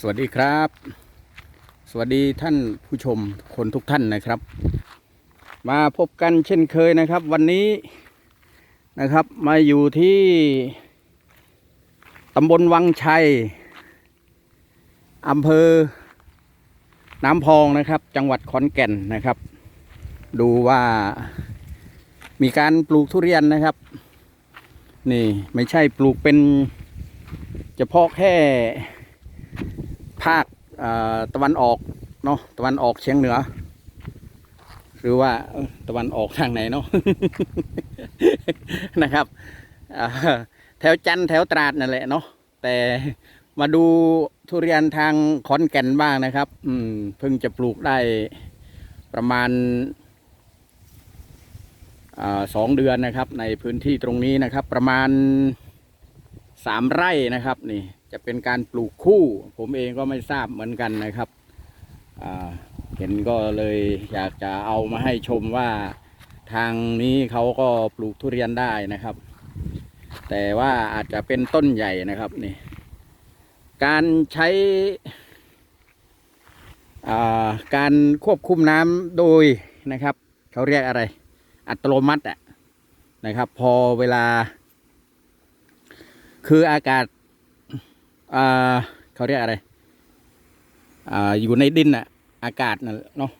สวัสดีครับ สวัสดีท่านผู้ชมคนทุกท่านนะครับ มาพบกันเช่นเคยนะครับ วันนี้นะครับมาอยู่ที่ตำบลวังชัยอำเภอ น้ำพองนะครับ จังหวัดขอนแก่นนะครับ ดูว่ามีการปลูกทุเรียนนะครับ นี่ไม่ใช่ปลูกเป็นเฉพาะแค่ ภาคตะวันออกเนาะตะวันออกเฉียงเหนือ หรือว่าตะวันออกทางไหนเนาะนะครับแถวจันทร์แถวตราดนั่นแหละเนาะแต่มาดูทุเรียนทางขอนแก่นบ้างนะครับ อืมเพิ่งจะปลูกได้ประมาณอสองเดือนนะครับ ในพื้นที่ตรงนี้นะครับ ประมาณสามไร่นะครับ นี่ จะเป็นการปลูกคู่ ผมเองก็ไม่ทราบเหมือนกันนะครับเห็นก็เลยอยากจะเอามาให้ชมว่าทางนี้เขาก็ปลูกทุเรียนได้นะครับ แต่ว่าอาจจะเป็นต้นใหญ่นะครับนี่การใช้การควบคุมน้ำโดยนะครับเขาเรียกอะไร อัตโนมัติอะนะครับ พอเวลา คืออากาศ อ่าเขาเรียกอะไร อ่า อยู่ในดินน่ะ อากาศน่ะเนาะ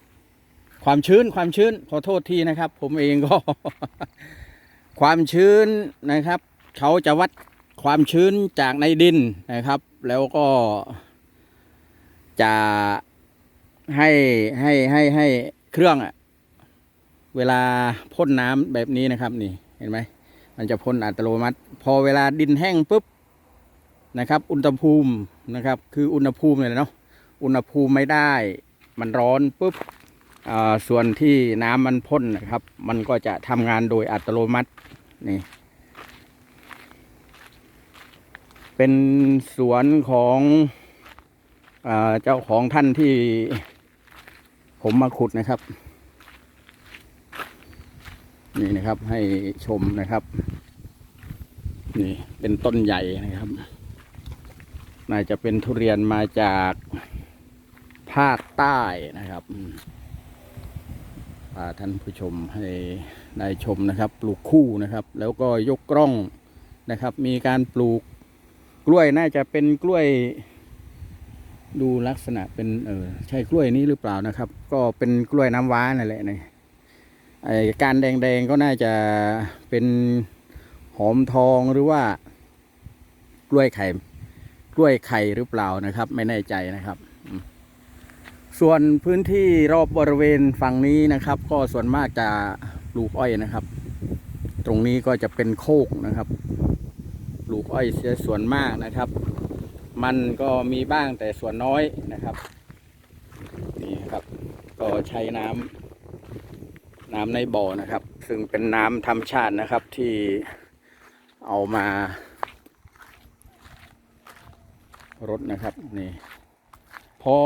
ความชื้น ความชื้น ขอโทษทีนะครับ ผมเองก็ ความชื้นนะครับ เขาจะวัดความชื้นจากในดินนะครับ แล้วก็จะให้ให้ให้ให้เครื่องอะเวลาพ่นน้ำแบบนี้นะครับ นี่เห็นไหมมันจะพ่นอัตโนมัติ พอเวลาดินแห้งปุ๊บ นะครับ อุณหภูมินะครับ คืออุณหภูมิเลยเนาะอุณหภูมิไม่ได้ มันร้อนปุ๊บส่วนที่น้ำมันพ่นนะครับ มันก็จะทำงานโดยอัตโนมัตินี่เป็นสวนของอเจ้าของท่านที่ผมมาขุดนะครับ นี่นะครับให้ชมนะครับ นี่เป็นต้นใหญ่นะครับ น่าจะเป็นทุเรียนมาจากภาคใต้นะครับพาท่านผู้ชมให้ได้ชมนะครับ ปลูกคู่นะครับ แล้วก็ยกกล้องนะครับ มีการปลูกกล้วยน่าจะเป็นกล้วย ดูลักษณะเป็นเออใช่กล้วยนี้หรือเปล่านะครับ ก็เป็นกล้วยน้ำว้านั่นแหละนี่ไอการแดงๆก็น่าจะเป็นหอมทองหรือว่ากล้วยไข่ กล้วยไข่หรือเปล่านะครับ ไม่แน่ใจนะครับ ส่วนพื้นที่รอบบริเวณฝั่งนี้นะครับ ก็ส่วนมากจะปลูกอ้อยนะครับ ตรงนี้ก็จะเป็นโคกนะครับปลูกอ้อยเสียส่วนมากนะครับ มันก็มีบ้างแต่ส่วนน้อยนะครับนี่ครับ ก็ใช้น้ำน้ำในบ่อนะครับ ซึ่งเป็นน้ำธรรมชาตินะครับที่เอามา รถนะครับนี่พอ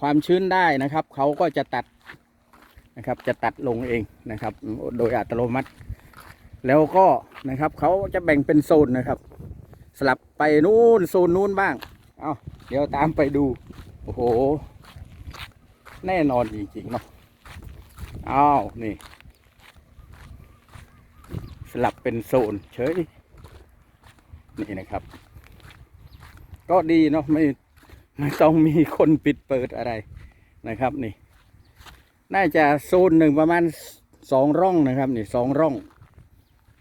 ความชื้นได้นะครับเขาก็จะตัดนะครับ จะตัดลงเองนะครับ โดยอัตโนมัติ แล้วก็นะครับเขาจะแบ่งเป็นโซนนะครับ สลับไปนู่นโซนนู้นบ้าง เอาเดี๋ยวตามไปดู โอ้โห แน่นอนจริงๆเนาะอ้าวนี่ สลับเป็นโซนเฉยนี่นะครับ ก็ดีเนาะไม่ไม่ต้องมีคนปิดเปิดอะไรนะครับนี่ น่าจะโซนหนึ่งประมาณสองร่องนะครับนี่สองร่อง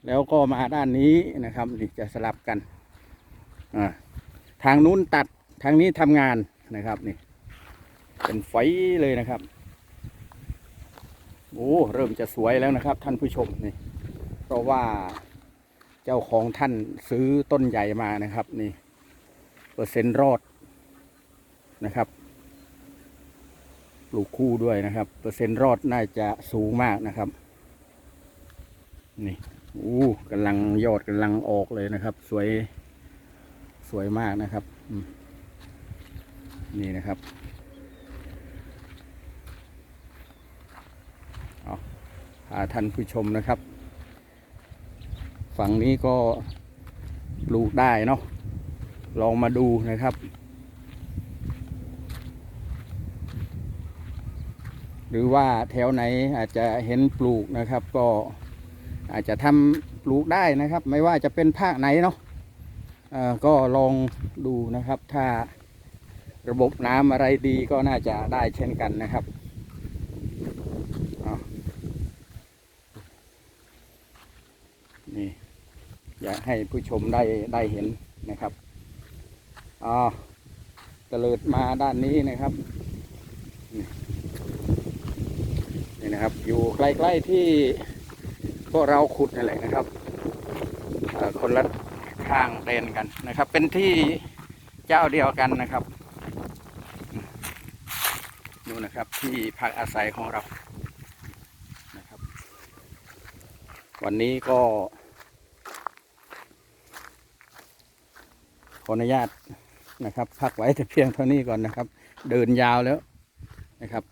แล้วก็มาด้านนี้นะครับนี่จะสลับกันอ่าทางนู้นตัดทางนี้ทำงานนะครับนี่ เป็นไฟเลยนะครับโอ้เริ่มจะสวยแล้วนะครับ ท่านผู้ชมนี่ เพราะว่าเจ้าของท่านซื้อต้นใหญ่มานะครับนี่ เปอร์เซ็นต์รอดนะครับ ปลูกคู่ด้วยนะครับ เปอร์เซ็นต์รอดน่าจะสูงมากนะครับ นี่อู้กำลังยอดกำลังออกเลยนะครับ สวยสวยมากนะครับนี่นะครับเอาพาท่านผู้ชมนะครับ ฝั่งนี้ก็ปลูกได้เนาะ ลองมาดูนะครับ หรือว่าแถวไหนอาจจะเห็นปลูกนะครับ ก็อาจจะทำปลูกได้นะครับ ไม่ว่าจะเป็นภาคไหนเนาะก็ลองดูนะครับ ถ้าระบบน้ำอะไรดีก็น่าจะได้เช่นกันนะครับนี่อยากให้ผู้ชมได้ได้เห็นนะครับ อ่าตะลิดมาด้านนี้นะครับ นี่นะครับ อยู่ใกล้ๆที่พวกเราขุดนั่นแหละนะครับคนละข้างเดนกันนะครับ เป็นที่เจ้าเดียวกันนะครับนู่นนะครับที่พักอาศัยของเรานะครับ วันนี้ก็ขออนุญาต นะครับ พักไว้แต่เพียงเท่านี้ก่อนนะครับ เดินยาวแล้วนะครับ